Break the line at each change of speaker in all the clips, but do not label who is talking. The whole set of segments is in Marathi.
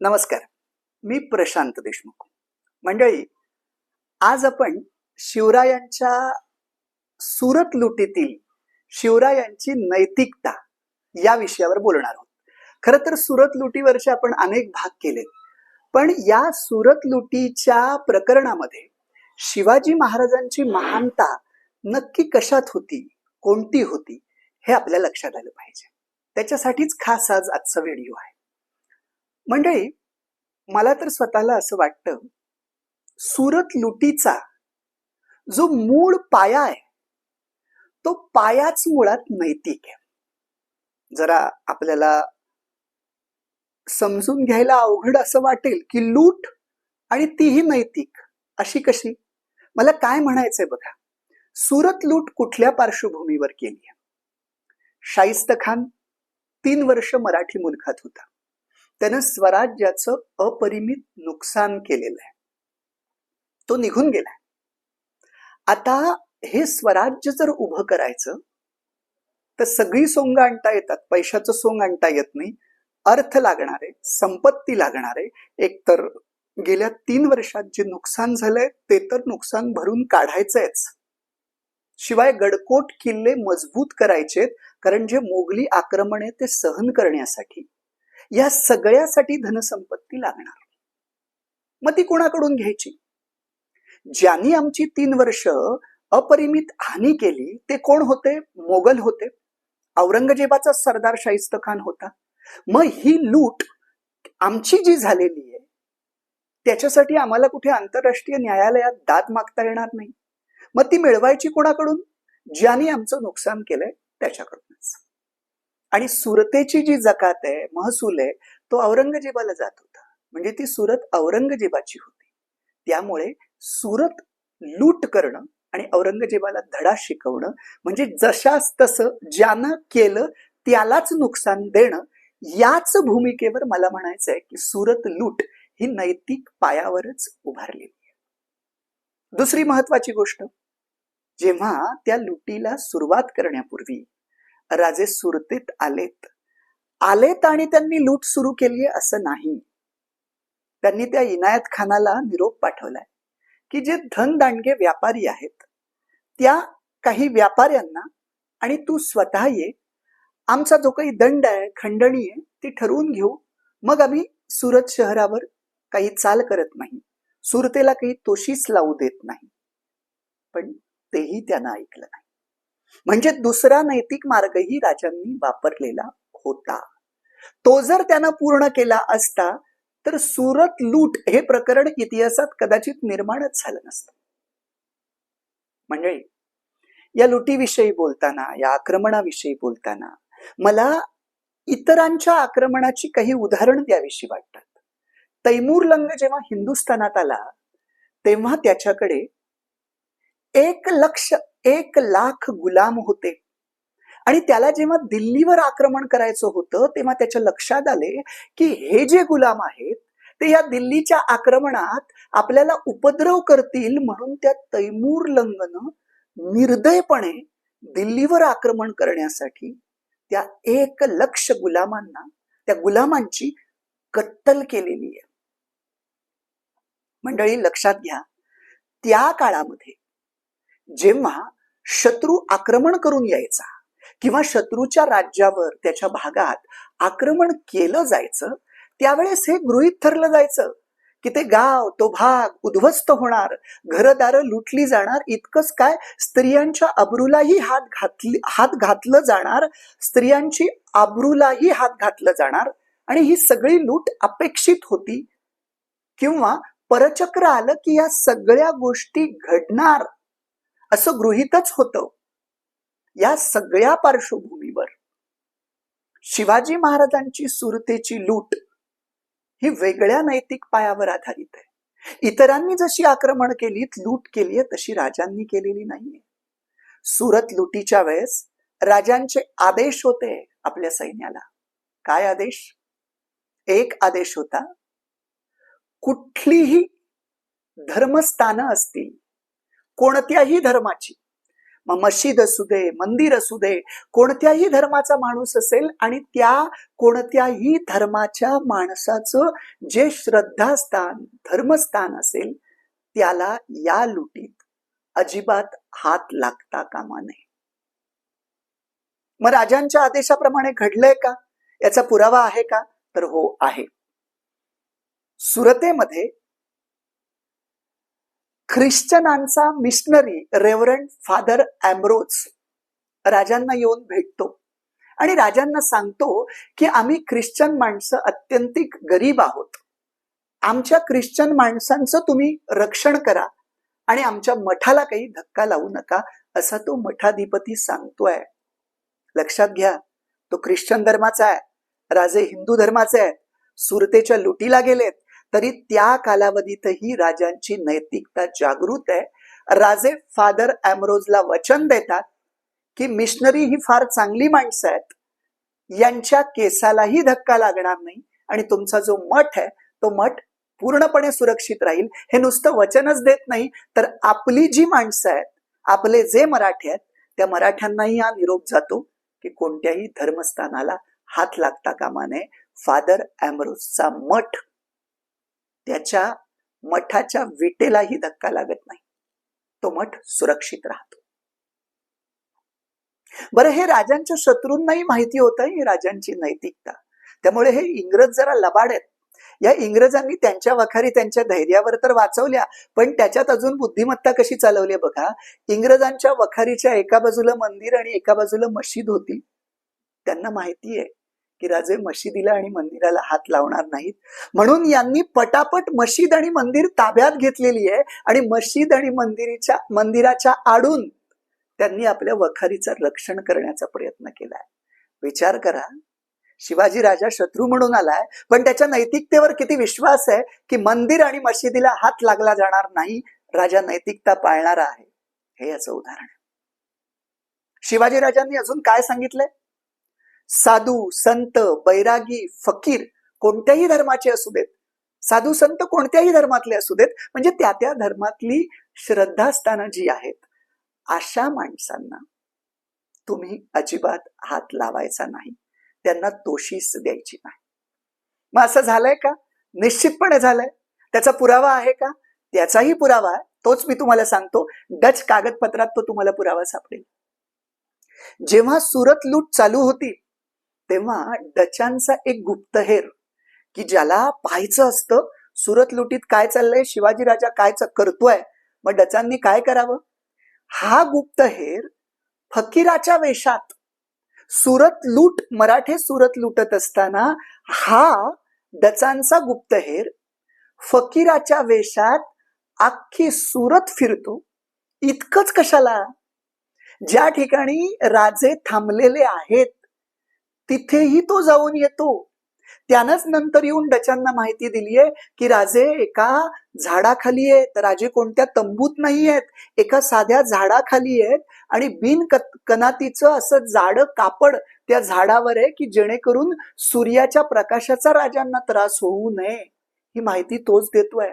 नमस्कार. मी प्रशांत देशमुख. मंडळी आज आपण शिवरायांच्या सुरत लुटीतील शिवरायांची नैतिकता या विषयावर बोलणार आहोत. खरं तर सुरत लुटीवरचे आपण अनेक भाग केलेत पण या सुरत लुटीच्या प्रकरणामध्ये शिवाजी महाराजांची महानता नक्की कशात होती कोणती होती हे आपल्या लक्षात आलं पाहिजे. त्याच्यासाठीच खास आज आजचा व्हिडिओ आहे. मंडळी मला तर स्वतःला असं वाटतं सुरत लुटीचा जो मूळ पाया आहे तो पायाच मुळात नैतिक आहे. जरा आपल्याला समजून घ्यायला अवघड असं वाटेल की लूट आणि तीही नैतिक अशी कशी? मला काय म्हणायचंय बघा सुरत लूट कुठल्या पार्श्वभूमीवर केली आहे? शाहिस्त खान तीन वर्ष मराठी मुलखात होता. त्यानं स्वराज्याचं अपरिमित नुकसान केलेलं आहे. तो निघून गेलाय. आता हे स्वराज्य जर उभं करायचं तर सगळी सोंग आणता येतात. पैशाचं सोंग आणता येत नाही. अर्थ लागणार आहे संपत्ती लागणार आहे एकतर गेल्या तीन वर्षात जे नुकसान झालंय ते तर नुकसान भरून काढायचंयच. शिवाय गडकोट किल्ले मजबूत करायचेत कारण जे मोगली आक्रमण आहे ते सहन करण्यासाठी. या सगळ्यासाठी धनसंपत्ती लागणार. मग ती कोणाकडून घ्यायची? ज्यांनी आमची तीन वर्ष अपरिमित हानी केली ते कोण होते? मोगल होते. औरंगजेबाचा सरदार शाहिस्त खान होता. मग ही लूट आमची जी झालेली आहे त्याच्यासाठी आम्हाला कुठे आंतरराष्ट्रीय न्यायालयात दाद मागता येणार नाही. मग ती मिळवायची कोणाकडून? ज्यांनी आमचं नुकसान केलंय त्याच्याकडूनच. आणि सुरतेची जी जकात आहे महसूल आहे तो औरंगजेबाला जात होता. म्हणजे ती सुरत औरंगजेबाची होती. त्यामुळे सुरत लूट करणं आणि औरंगजेबाला धडा शिकवणं म्हणजे जशास तसं ज्यानं केलं त्यालाच नुकसान देणं याच भूमिकेवर मला म्हणायचं आहे की सुरत लूट ही नैतिक पायावरच उभारलेली आहे. दुसरी महत्वाची गोष्ट जेव्हा त्या लुटीला सुरुवात करण्यापूर्वी राजे सुरतीत आलेत. आलेत आणि त्यांनी लूट सुरू केली असं नाही. त्यांनी त्या इनायत खानाला निरोप पाठवलाय की जे धनदांडगे व्यापारी आहेत त्या काही व्यापाऱ्यांना आणि तू स्वतः ये. आमचा जो काही दंड आहे खंडणी आहे ती ठरवून घेऊ. मग आम्ही सुरत शहरावर काही चाल करत नाही. सुरतेला काही तोशीच लावू देत नाही. पण तेही त्यांना ऐकलं नाही. म्हणजे दुसरा नैतिक मार्गही राजांनी वापरलेला होता. तो जर त्यानं पूर्ण केला असता तर सुरत लूट हे प्रकरण इतिहासात कदाचित निर्माणच झालं नसतं. मंडळी या लुटीविषयी बोलताना या आक्रमणाविषयी बोलताना मला इतरांच्या आक्रमणाची काही उदाहरण द्यावीशी वाटतात. तैमूर लंग जेव्हा हिंदुस्थानात आला तेव्हा त्याच्याकडे एक लक्ष एक लाख गुलाम होते. आणि त्याला जेव्हा दिल्लीवर आक्रमण करायचं होतं तेव्हा त्याच्या लक्षात आले की हे जे गुलाम आहेत ते या दिल्लीच्या आक्रमणात आपल्याला उपद्रव करतील म्हणून त्या तैमूर लंगनं निर्दयपणे दिल्लीवर आक्रमण करण्यासाठी त्या एक लक्ष गुलामांना त्या गुलामांची कत्तल केलेली आहे. मंडळी लक्षात घ्या त्या काळामध्ये जेव्हा शत्रू आक्रमण करून यायचा किंवा शत्रूच्या राज्यावर त्याच्या भागात आक्रमण केलं जायचं त्यावेळेस हे गृहित ठरलं जायचं की ते गाव तो भाग उद्ध्वस्त होणार घरदारं लुटली जाणार इतकंच काय स्त्रियांच्या अब्रूलाही हात घातली हात घातलं जाणार स्त्रियांची आब्रूलाही हात घातलं जाणार आणि ही सगळी लूट अपेक्षित होती किंवा परचक्र आलं की या सगळ्या गोष्टी घडणार. असं गृहितच होतं. या सगळ्या पार्श्वभूमीवर शिवाजी महाराजांची सुरतेची लूट ही वेगळ्या नैतिक पायावर आधारित आहे. इतरांनी जशी आक्रमण केली लूट केली तशी राजांनी केलेली नाहीये. सुरत लुटीच्या वेळेस राजांचे आदेश होते आपल्या सैन्याला. काय आदेश? एक आदेश होता कुठलीही धर्मस्थानं असतील कोणत्याही धर्माची. मग मशीद असू दे मंदिर असू दे कोणत्याही धर्माचा माणूस असेल आणि त्या कोणत्याही धर्माच्या माणसाचं जे श्रद्धास्थान धर्मस्थान असेल त्याला या लुटीत अजिबात हात लागता कामा नये. मग राजांच्या आदेशाप्रमाणे घडलंय का? याचा पुरावा आहे का? तर हो आहे. सुरतेमध्ये ख्रिश्चनांचा मिशनरी रेव्हरंड फादर अँब्रोज राजांना येऊन भेटतो. आणि राजांना सांगतो की आम्ही ख्रिश्चन माणसं अत्यंतिक गरीब आहोत. आमच्या ख्रिश्चन माणसांचं तुम्ही रक्षण करा आणि आमच्या मठाला काही धक्का लावू नका असा तो मठाधिपती सांगतोय. लक्षात घ्या तो ख्रिश्चन धर्माचा आहे. राजे हिंदू धर्माचे आहेत. सुरतेच्या लुटीला गेलेत. तरी त्या कालावधीतही राजांची नैतिकता जागृत आहे. राजे फादर ॲमरोजला वचन देतात की मिशनरी ही फार चांगली माणसं आहेत. यांच्या केसालाही धक्का लागणार नाही आणि तुमचा जो मठ आहे तो मठ पूर्णपणे सुरक्षित राहील. हे नुसतं वचनच देत नाही तर आपली जी माणसं आहेत आपले जे मराठी आहेत त्या मराठ्यांनाही हा निरोप जातो की कोणत्याही धर्मस्थानाला हात लागता कामा नये. फादर ॲमरोजचा मठ त्याच्या मठाच्या विटेलाही धक्का लागत नाही. तो मठ सुरक्षित राहतो. बरं हे राजांच्या शत्रूंनाही माहिती होतं ही राजांची नैतिकता. त्यामुळे हे इंग्रज जरा लबाड आहेत. या इंग्रजांनी त्यांच्या वखारी त्यांच्या धैर्यावर तर वाचवल्या पण त्याच्यात अजून बुद्धिमत्ता कशी चालवली बघा? इंग्रजांच्या वखारीच्या एका बाजूला मंदिर आणि एका बाजूला मशीद होती. त्यांना माहिती आहे. की राजे मशिदीला आणि मंदिराला हात लावणार नाहीत. म्हणून यांनी पटापट मशीद आणि मंदिर ताब्यात घेतलेली आहे आणि मशीद आणि मंदिरीच्या मंदिराच्या आडून त्यांनी आपल्या वखारीचं रक्षण करण्याचा प्रयत्न केलाय विचार करा शिवाजी राजा शत्रू म्हणून आलाय पण त्याच्या नैतिकतेवर किती विश्वास आहे की मंदिर आणि मशिदीला हात लागला जाणार नाही राजा नैतिकता पाळणारा आहे. हे याचं उदाहरण शिवाजी राजांनी अजून काय सांगितलंय? साधू संत बैरागी फकीर कोणत्याही धर्माचे असू देत. साधू संत कोणत्याही धर्मातले असू देत म्हणजे त्या त्या धर्मातली श्रद्धास्थानं जी आहेत अशा माणसांना तुम्ही अजिबात हात लावायचा नाही. त्यांना तोशीस द्यायची नाही. मग असं झालंय का? निश्चितपणे झालंय. त्याचा पुरावा आहे का? त्याचाही पुरावा आहे. तोच मी तुम्हाला सांगतो. डच कागदपत्रात तो तुम्हाला पुरावा सापडेल. जेव्हा सुरत लूट चालू होती तेव्हा डचांचा एक गुप्तहेर की ज्याला पाहायचं असतं सुरत लुटीत काय चाललंय शिवाजी राजा काय करतोय मग डचांनी काय करावं? हा गुप्तहेर फकीराच्या वेशात सुरत लूट मराठे सुरत लुटत असताना हा डचांचा गुप्तहेर फकीराच्या वेशात अख्खी सुरत फिरतो. इतकंच कशाला? ज्या ठिकाणी राजे थांबलेले आहेत तिथेही तो जाऊन येतो. त्यानंच नंतर येऊन डचांना माहिती दिलीये की राजे एका झाडाखाली आहेत. राजे कोणत्या तंबूत नाही आहेत. एका साध्या झाडाखाली आहेत आणि बिन कनातीचं असं जाड कापड त्या झाडावर आहे की जेणेकरून सूर्याच्या प्रकाशाचा राजांना त्रास होऊ नये. ही माहिती तोच देतोय.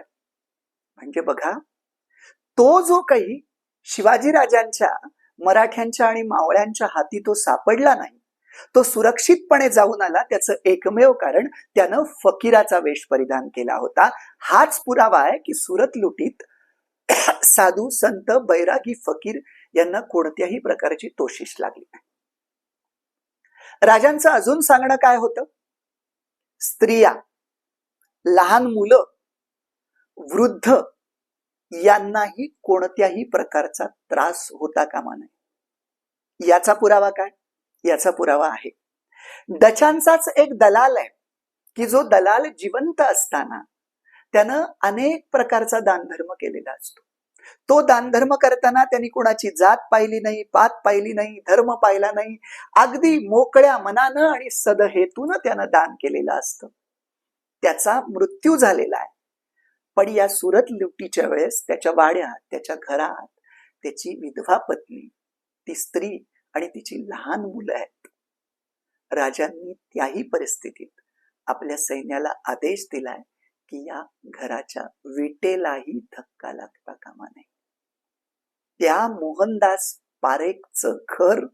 म्हणजे बघा तो जो काही शिवाजी राजांच्या मराठ्यांच्या आणि मावळ्यांच्या हाती तो सापडला नाही. तो सुरक्षितपणे जाऊन आला त्याचं एकमेव कारण त्यानं फकीराचा वेश परिधान केला होता. हाच पुरावा आहे की सुरत लुटीत साधू संत बैरागी फकीर यांना कोणत्याही प्रकारची तोशिश लागली नाही. राजांचं अजून सांगणं काय होतं? स्त्रिया लहान मुलं वृद्ध यांनाही कोणत्याही प्रकारचा त्रास होता कामा नये. याचा पुरावा काय? याचा पुरावा आहे. डचांचाच एक दलाल आहे की जो दलाल जिवंत असताना त्यानं अनेक प्रकारचा दानधर्म केलेला असतो. तो दानधर्म करताना त्यांनी कोणाची जात पाहिली नाही पात पाहिली नाही धर्म पाहिला नाही अगदी मोकळ्या मनानं आणि सदहेतून त्यानं दान केलेलं असतं. त्याचा मृत्यू झालेला आहे. पण या सुरत लुटीच्या वेळेस त्याच्या वाड्यात त्याच्या घरात त्याची विधवा पत्नी ती स्त्री आणि तिची लहान मुलं आहेत. राजांनी त्याही परिस्थितीत आपल्या सैन्याला आदेश दिलाय की या घराच्या विटेलाही धक्का लागता कामा नये. त्या मोहनदास पारेखचं घर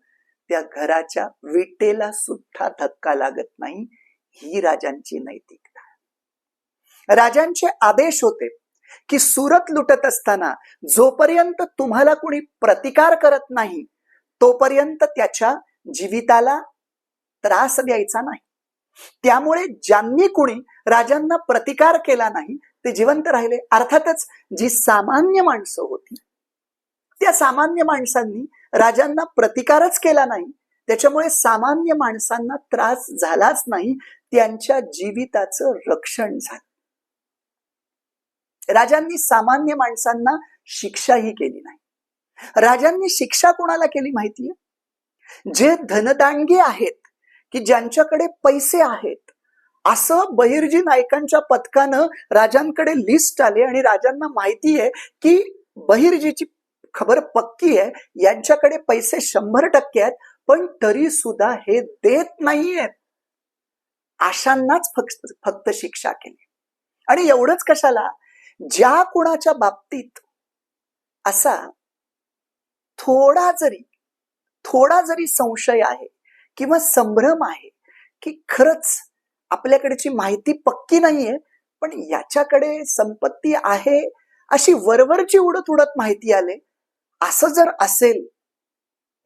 त्या घराच्या विटेला सुद्धा धक्का लागत नाही ही राजांची नैतिकता. राजांचे आदेश होते की सुरत लुटत असताना जोपर्यंत तुम्हाला कुणी प्रतिकार करत नाही तोपर्यंत त्याच्या जीविताला त्रास द्यायचा नाही. त्यामुळे ज्यांनी कुणी राजांना प्रतिकार केला नाही ते जिवंत राहिले. अर्थातच जी सामान्य माणसं होती त्या सामान्य माणसांनी राजांना प्रतिकारच केला नाही. त्याच्यामुळे सामान्य माणसांना त्रास झालाच नाही. त्यांच्या जीविताचं रक्षण झालं. राजांनी सामान्य माणसांना शिक्षाही केली नाही. राजांनी शिक्षा कोणाला केली माहितीये? जे धनदांगी आहेत की ज्यांच्याकडे पैसे आहेत असं बहिर्जी नायकांच्या पथकानं राजांकडे लिस्ट आले आणि राजांना माहिती आहे की बहिर्जीची खबर पक्की आहे यांच्याकडे पैसे शंभर टक्के आहेत पण तरी सुद्धा हे देत नाहीयेत आशांनाच फक्त फक्त शिक्षा केली. आणि एवढंच कशाला? ज्या कुणाच्या बाबतीत असा थोडा जरी थोडा जरी संशय आहे किंवा संभ्रम आहे की खरंच आपल्याकडची माहिती पक्की नाहीये पण याच्याकडे संपत्ती आहे अशी वरवरची उडत उडत माहिती आले असं जर असेल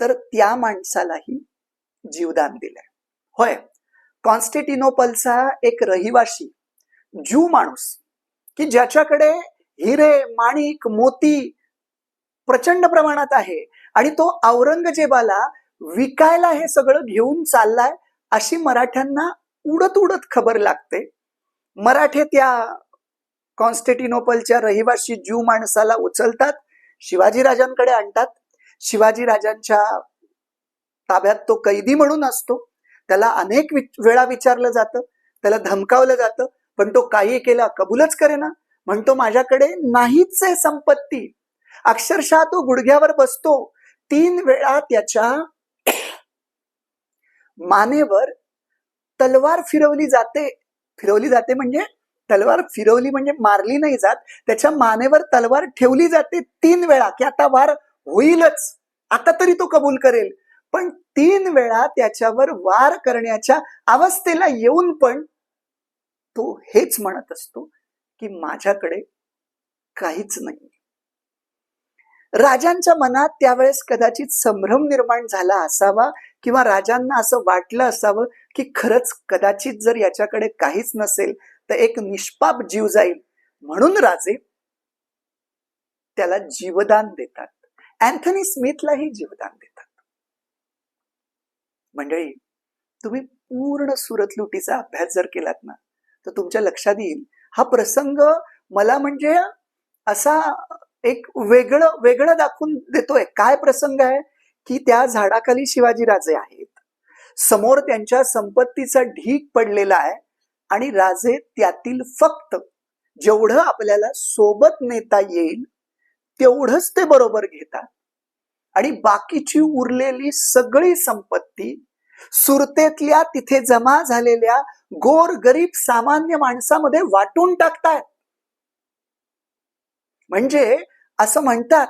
तर त्या माणसालाही जीवदान दिलंय. होय कॉन्स्टेटिनोपलचा एक रहिवाशी ज्यू माणूस की ज्याच्याकडे हिरे माणिक मोती प्रचंड प्रमाणात आहे. आणि तो औरंगजेबाला विकायला हे सगळं घेऊन चाललाय अशी मराठ्यांना उडत उडत खबर लागते. मराठे त्या कॉन्स्टेटिनोपलच्या रहिवाशी ज्यू माणसाला उचलतात शिवाजी राजांकडे आणतात. शिवाजी राजांच्या ताब्यात तो कैदी म्हणून असतो. त्याला अनेक वेळा विचारलं जातं त्याला धमकावलं जातं पण तो काही केला कबूलच करेना. म्हणतो माझ्याकडे नाहीच आहे संपत्ती. अक्षरशः तो गुडघ्यावर बसतो. तीन वेळा त्याच्या मानेवर तलवार फिरवली जाते. फिरवली जाते म्हणजे तलवार फिरवली म्हणजे मारली नाही जात. त्याच्या मानेवर तलवार ठेवली जाते तीन वेळा की आता वार होईलच. आता तरी तो कबूल करेल. पण तीन वेळा त्याच्यावर वार करण्याच्या अवस्थेला येऊन पण तो हेच म्हणत असतो की माझ्याकडे काहीच नाही. राजांच्या मनात त्यावेळेस कदाचित संभ्रम निर्माण झाला असावा किंवा राजांना असं वाटलं असावं की खरंच कदाचित जर याच्याकडे काहीच नसेल तर एक निष्पाप जीव जाईल. म्हणून राजे त्याला जीवदान देतात. अँथनी स्मिथलाही जीवदान देतात. मंडळी तुम्ही पूर्ण सुरत लुटीचा अभ्यास जर केलात ना तर तुमच्या लक्षात येईल हा प्रसंग मला म्हणजे असा एक वेगळं वेगळं दाखवून देतोय. काय प्रसंग आहे? की त्या झाडाखाली शिवाजीराजे आहेत. समोर त्यांच्या संपत्तीचा ढीक पडलेला आहे आणि राजे त्यातील फक्त जेवढं आपल्याला सोबत नेता येईल तेवढंच ते बरोबर घेतात. आणि बाकीची उरलेली सगळी संपत्ती सुरतेतल्या तिथे जमा झालेल्या गोर गरीब सामान्य माणसामध्ये वाटून टाकतायत. म्हणजे असं म्हणतात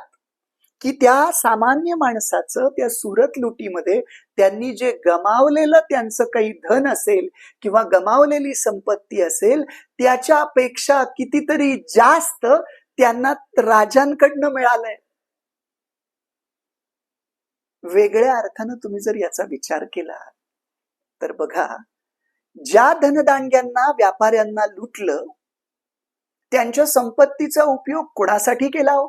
की त्या सामान्य माणसाचं त्या सुरत लुटीमध्ये त्यांनी जे गमावलेलं त्यांचं काही धन असेल किंवा गमावलेली संपत्ती असेल त्याच्यापेक्षा कितीतरी जास्त त्यांना राजांकडनं मिळालंय. वेगळ्या अर्थानं तुम्ही जर याचा विचार केला तर बघा ज्या धनदांड्यांना व्यापाऱ्यांना लुटलं त्यांच्या संपत्तीचा उपयोग कोणासाठी केला हो?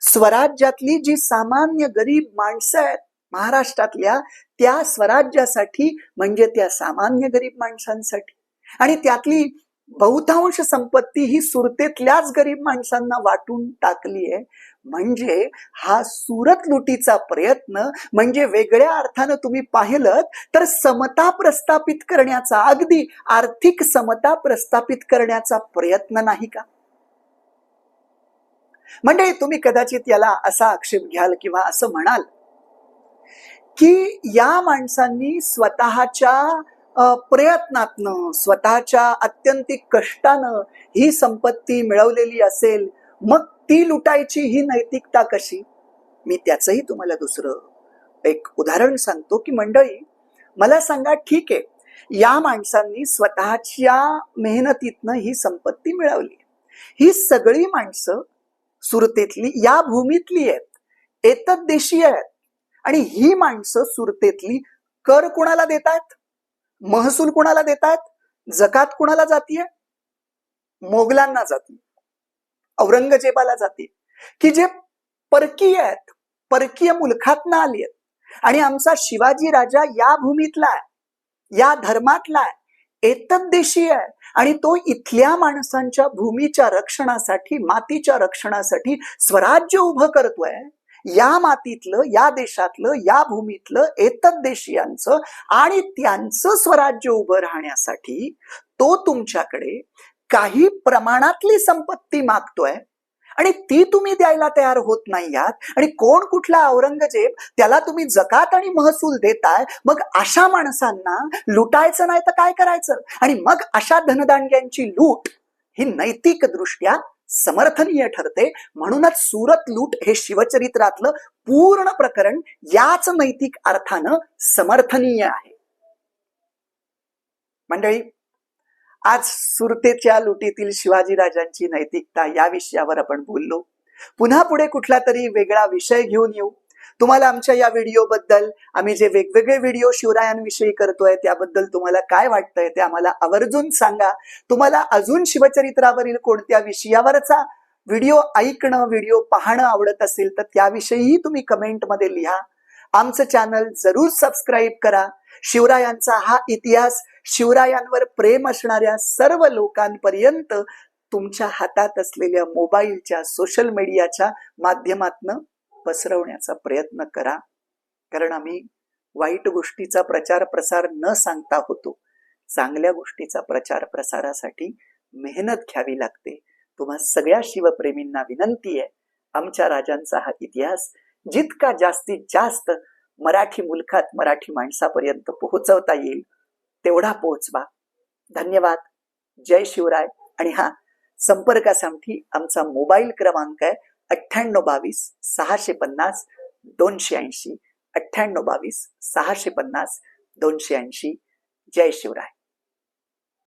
स्वराज्यातली जी सामान्य गरीब माणसं आहेत महाराष्ट्रातल्या त्या स्वराज्यासाठी म्हणजे त्या सामान्य गरीब माणसांसाठी. आणि त्यातली बहुतांश संपत्ती ही सुरतेतल्याच गरीब माणसांना वाटून टाकली आहे म्हणजे हा सुरत लुटीचा प्रयत्न म्हणजे वेगळ्या अर्थानं तुम्ही पाहिलं तर समता प्रस्थापित करण्याचा अगदी आर्थिक समता प्रस्थापित करण्याचा प्रयत्न नाही का? म्हणजे तुम्ही कदाचित याला असा आक्षेप घ्याल किंवा असं म्हणाल की या माणसांनी स्वतःच्या प्रयत्नातनं स्वतःच्या अत्यंतिक कष्टानं ही संपत्ती मिळवलेली असेल मग ती लुटायची ही नैतिकता कशी? मी त्याचंही तुम्हाला दुसरं एक उदाहरण सांगतो की मंडळी मला सांगा ठीक आहे या माणसांनी स्वतःच्या मेहनतीतनं ही संपत्ती मिळवली ही सगळी माणसं सुरतेतली या भूमीतली आहेत एतद देशी आहेत. आणि ही माणसं सुरतेतली कर कुणाला देतात? महसूल कुणाला देतात? जकात कुणाला जातीय? मोगलांना जाती औरंगजेबाला जाते. की जे परकीय आहेत परकीय मुलखातनं आली आहेत. आणि आमचा शिवाजी राजा या भूमीतला आहे या धर्मातला आहे एतद देशी आहे. आणि तो इथल्या माणसांच्या भूमीच्या रक्षणासाठी मातीच्या रक्षणासाठी स्वराज्य उभं करतोय. या मातीतलं या देशातलं या भूमीतलं एतद देशीयांचं आणि त्यांचं स्वराज्य उभं राहण्यासाठी तो तुमच्याकडे काही प्रमाणातली संपत्ती मागतोय आणि ती तुम्ही द्यायला तयार होत नाही आहात आणि कोण कुठला औरंगजेब त्याला तुम्ही जकात आणि महसूल देताय मग अशा माणसांना लुटायचं नाही तर काय करायचं? आणि मग अशा धनदांड्यांची लूट ही नैतिक दृष्ट्या समर्थनीय ठरते. म्हणूनच सुरत लूट हे शिवचरित्रातलं पूर्ण प्रकरण याच नैतिक अर्थानं समर्थनीय आहे. मंडळी आज सुरतेच्या लुटीतील शिवाजीराजांची नैतिकता या विषयावर आपण बोललो. पुन्हा पुढे कुठला तरी वेगळा विषय घेऊन येऊ. तुम्हाला आमच्या या व्हिडिओ बद्दल आम्ही जे वेगवेगळे व्हिडिओ शिवरायांविषयी करतोय त्याबद्दल तुम्हाला काय वाटतंय ते आम्हाला आवर्जून सांगा. तुम्हाला अजून शिवचरित्रावरील कोणत्या विषयावरचा व्हिडिओ ऐकणं व्हिडिओ पाहणं आवडत असेल तर त्याविषयीही तुम्ही कमेंटमध्ये लिहा. आमचं चॅनल जरूर सबस्क्राईब करा. शिवरायांचा हा इतिहास शिवरायांवर प्रेम असणाऱ्या सर्व लोकांपर्यंत तुमच्या हातात असलेल्या मोबाईलच्या सोशल मीडियाच्या माध्यमातनं पसरवण्याचा प्रयत्न करा. कारण आम्ही वाईट गोष्टीचा प्रचार प्रसार न सांगता होतो. चांगल्या गोष्टीचा प्रचार प्रसारासाठी मेहनत घ्यावी लागते. तुम्हा सगळ्या शिवप्रेमींना विनंती आहे आमच्या राजांचा हा इतिहास जितका जास्तीत जास्त मराठी मुलखात मराठी माणसापर्यंत पोहोचवता येईल तेवढा पोहोचवा धन्यवाद. जय शिवराय. आणि हा संपर्कासाठी आमचा मोबाईल क्रमांक आहे अठ्ठ्याण्णव बावीस सहाशे पन्नास दोनशे ऐंशी. अठ्ठ्याण्णव बावीस सहाशे पन्नास दोनशे ऐंशी. जय शिवराय.